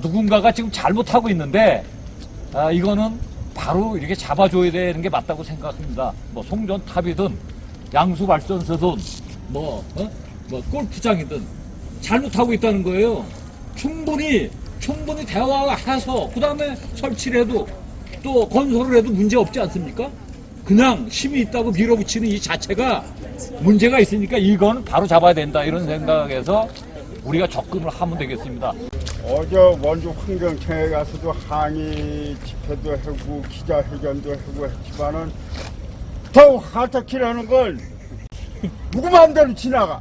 누군가가 지금 잘못하고 있는데 아, 이거는 바로 이렇게 잡아줘야 되는 게 맞다고 생각합니다. 뭐 송전탑이든 양수발전소든 뭐, 어? 뭐 골프장이든 잘못하고 있다는 거예요. 충분히 충분히 대화해서 그 다음에 설치를 해도 또 건설을 해도 문제 없지 않습니까? 그냥 힘이 있다고 밀어붙이는 이 자체가 문제가 있으니까 이건 바로 잡아야 된다 이런 생각에서 우리가 접근을 하면 되겠습니다. 어제 원주 환경청에 가서도 항의 집회도 하고 기자회견도 하고 했지만은 더욱 하트키라는 걸 누구 마음대로 지나가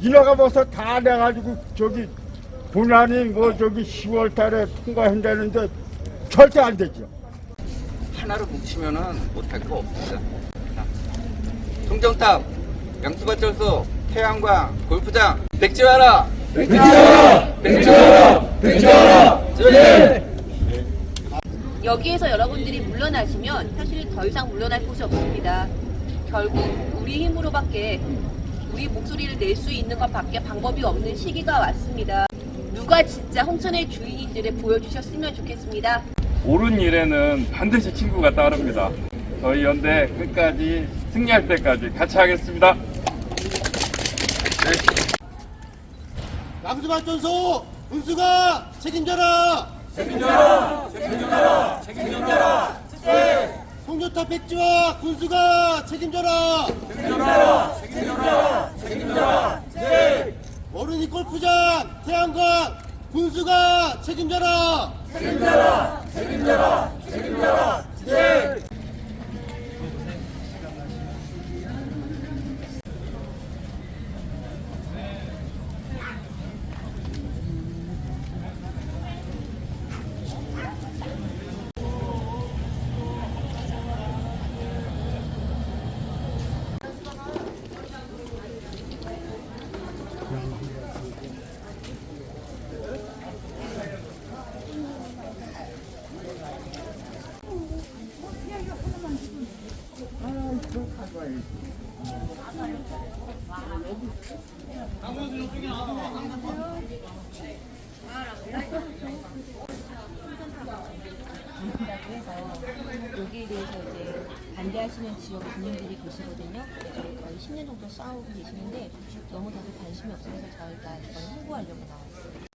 지나가 벌써 다 돼가지고 저기 본안이 뭐 저기 10월 달에 통과한다는데 절대 안 되죠. 하나로 뭉치면은 못할 거 없습니다. 송정탑, 양수발전소, 태양광, 골프장, 백지화라! 여기에서 여러분들이 물러나시면 사실 더 이상 물러날 곳이 없습니다. 결국 우리 힘으로밖에 우리 목소리를 낼 수 있는 것밖에 방법이 없는 시기가 왔습니다. 누가 진짜 홍천의 주인인지를 보여주셨으면 좋겠습니다. 옳은 일에는 반드시 친구가 따릅니다. 저희 연대 끝까지 승리할 때까지 같이 하겠습니다. 양수발 전소 분수가 책임져라. 책임져라. 책임져라. 책임져라. 송조탑 백지와 군수가 책임져라. 책임져라. 책임져라. 책임져라. 어른이 골프장 태양광 군수가 책임져라. 여기에 대해서 이제 반대하시는 지역 주민들이 계시거든요. 그래서 거의 10년 정도 싸우고 계시는데 너무 다들 관심이 없어서 저희가 이걸 홍보하려고 나왔어요.